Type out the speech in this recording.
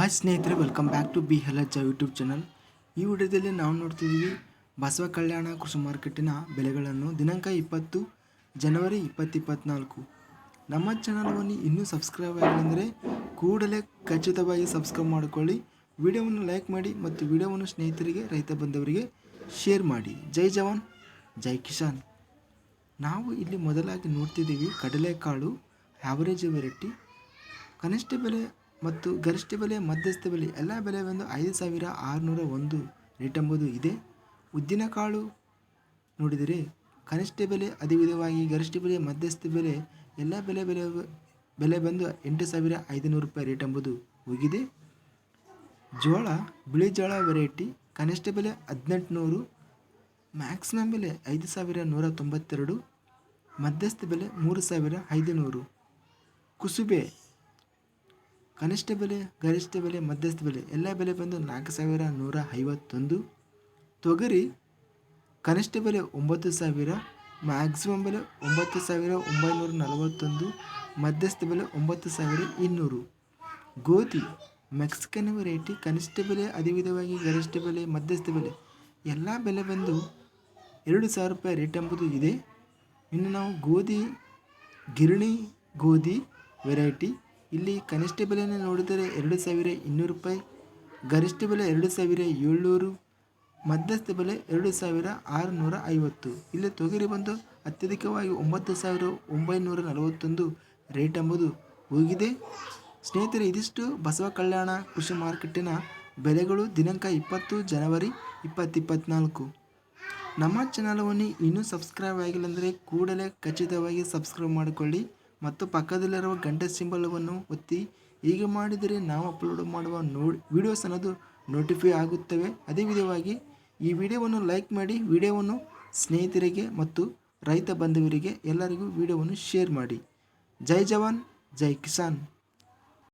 Hi ಸ್ನೇಹಿತರೆ welcome back to B ಹೆಲಜ್ಜ YouTube channel ಈ ವಿಡಿಯೋದಲ್ಲಿ ನಾವು ನೋಡ್ತಿದ್ದೀವಿ ಬಸವ ಕಲ್ಯಾಣ ಕೃಷಿ ಮಾರ್ಕೆಟಿನ ಬೆಲೆಗಳನ್ನು ದಿನಾಂಕ ಇಪ್ಪತ್ತು, ಜನವರಿ ಇಪ್ಪತ್ತಿಪ್ಪತ್ನಾಲ್ಕು. ನಮ್ಮ ಚಾನಲವನ್ನು ಇನ್ನೂ ಸಬ್ಸ್ಕ್ರೈಬ್ ಆಗಿಲ್ಲ ಕೂಡಲೇ ಖಚಿತವಾಗಿ ಸಬ್ಸ್ಕ್ರೈಬ್ ಮಾಡಿಕೊಳ್ಳಿ. ವಿಡಿಯೋವನ್ನು ಲೈಕ್ ಮಾಡಿ ಮತ್ತು ವಿಡಿಯೋವನ್ನು ಸ್ನೇಹಿತರಿಗೆ, ರೈತ ಬಂಧವರಿಗೆ ಶೇರ್ ಮಾಡಿ. ಜೈ ಜವಾನ್, ಜೈ ಕಿಸಾನ್. ನಾವು ಇಲ್ಲಿ ಮೊದಲಾಗಿ ನೋಡ್ತಿದ್ದೀವಿ ಕಡಲೆಕಾಳು ಆ್ಯಾವರೇಜ್ ವೆರೈಟಿ ಕನಿಷ್ಠ ಬೆಲೆ ಮತ್ತು ಗರಿಷ್ಠ ಬೆಲೆ, ಮಧ್ಯಸ್ಥ ಬೆಲೆ, ಎಲ್ಲ ಬೆಲೆ ಬಂದು ಐದು ಸಾವಿರ ಆರುನೂರ ಒಂದು ರೇಟ್ ಎಂಬುದು ಇದೆ. ಉದ್ದಿನಕಾಳು ನೋಡಿದರೆ ಕನಿಷ್ಠ ಬೆಲೆ ಅದೇ ವಿಧವಾಗಿ ಗರಿಷ್ಠ ಬೆಲೆ, ಮಧ್ಯಸ್ಥ ಬೆಲೆ, ಎಲ್ಲ ಬೆಲೆ ಬೆಲೆ ಬೆಲೆ ಬಂದು ಎಂಟು ಸಾವಿರ ಐದುನೂರು ರೂಪಾಯಿ ರೇಟ್ ಎಂಬುದು ಹೋಗಿದೆ. ಜೋಳ ಬಿಳಿ ಜೋಳ ವೆರೈಟಿ ಕನಿಷ್ಠ ಬೆಲೆ ಹದಿನೆಂಟುನೂರು ಮ್ಯಾಕ್ಸಿಮಮ್ ಬೆಲೆ ಐದು ಸಾವಿರ ನೂರ ತೊಂಬತ್ತೆರಡು, ಮಧ್ಯಸ್ಥ ಬೆಲೆ ಮೂರು ಸಾವಿರ ಐದುನೂರು. ಕುಸುಬೆ ಕನಿಷ್ಠ ಬೆಲೆ, ಗರಿಷ್ಠ ಬೆಲೆ, ಮಧ್ಯಸ್ಥ ಬೆಲೆ, ಎಲ್ಲ ಬೆಲೆ ಬಂದು ನಾಲ್ಕು ಸಾವಿರ ನೂರ ಐವತ್ತೊಂದು. ತೊಗರಿ ಕನಿಷ್ಠ ಬೆಲೆ ಒಂಬತ್ತು ಸಾವಿರ ಮ್ಯಾಕ್ಸಿಮಮ್ ಬೆಲೆ ಒಂಬತ್ತು ಸಾವಿರ ಒಂಬೈನೂರ ನಲವತ್ತೊಂದು, ಮಧ್ಯಸ್ಥ ಬೆಲೆ ಒಂಬತ್ತು ಸಾವಿರ ಇನ್ನೂರು. ಗೋಧಿ ಮೆಕ್ಸಿಕನ್ ವೆರೈಟಿ ಕನಿಷ್ಠ ಬೆಲೆ ಅದೇ ವಿಧವಾಗಿ ಗರಿಷ್ಠ ಬೆಲೆ, ಮಧ್ಯಸ್ಥ ಬೆಲೆ, ಎಲ್ಲ ಬೆಲೆ ಬಂದು ಎರಡು ಸಾವಿರ ರೂಪಾಯಿ ರೇಟ್ ಎಂಬುದು ಇದೆ. ಇನ್ನು ನಾವು ಗೋಧಿ, ಗಿರಣಿ ಗೋಧಿ ವೆರೈಟಿ ಇಲ್ಲಿ ಕನಿಷ್ಠ ಬೆಲೆಯನ್ನು ನೋಡಿದರೆ ಎರಡು ಸಾವಿರ ಇನ್ನೂರು ರೂಪಾಯಿ, ಗರಿಷ್ಠ ಬೆಲೆ ಎರಡು ಸಾವಿರ ಏಳ್ನೂರು, ಮಧ್ಯಸ್ಥ ಬೆಲೆ ಎರಡು ಸಾವಿರ ಆರುನೂರ ಐವತ್ತು. ಇಲ್ಲಿ ತೊಗರಿ ಬಂದು ಅತ್ಯಧಿಕವಾಗಿ ಒಂಬತ್ತು ಸಾವಿರ ಒಂಬೈನೂರ ನಲವತ್ತೊಂದು ರೇಟ್ ಎಂಬುದು ಹೋಗಿದೆ. ಸ್ನೇಹಿತರೆ, ಇದಿಷ್ಟು ಬಸವ ಕಲ್ಯಾಣ ಕೃಷಿ ಮಾರುಕಟ್ಟಿನ ಬೆಲೆಗಳು ದಿನಾಂಕ ಇಪ್ಪತ್ತು ಜನವರಿ ಇಪ್ಪತ್ತಿಪ್ಪತ್ನಾಲ್ಕು. ನಮ್ಮ ಚಾನಲವನ್ನು ಇನ್ನೂ ಸಬ್ಸ್ಕ್ರೈಬ್ ಆಗಿಲ್ಲ ಅಂದರೆ ಕೂಡಲೇ ಖಚಿತವಾಗಿ ಸಬ್ಸ್ಕ್ರೈಬ್ ಮಾಡಿಕೊಳ್ಳಿ. ಮತ್ತು ಪಕ್ಕದಲ್ಲಿರುವ ಗಂಟೆ ಸಿಂಬಲವನ್ನು ಒತ್ತಿ, ಹೀಗೆ ಮಾಡಿದರೆ ನಾವು ಅಪ್ಲೋಡ್ ಮಾಡುವ ನೋಡಿ ವೀಡಿಯೋಸ್ ಅನ್ನೋದು ನೋಟಿಫೈ ಆಗುತ್ತವೆ. ಅದೇ ವಿಧವಾಗಿ ಈ ವಿಡಿಯೋವನ್ನು ಲೈಕ್ ಮಾಡಿ, ವಿಡಿಯೋವನ್ನು ಸ್ನೇಹಿತರಿಗೆ ಮತ್ತು ರೈತ ಬಂಧುವರಿಗೆ ಎಲ್ಲರಿಗೂ ವಿಡಿಯೋವನ್ನು ಶೇರ್ ಮಾಡಿ. ಜೈ ಜವಾನ್, ಜೈ ಕಿಸಾನ್.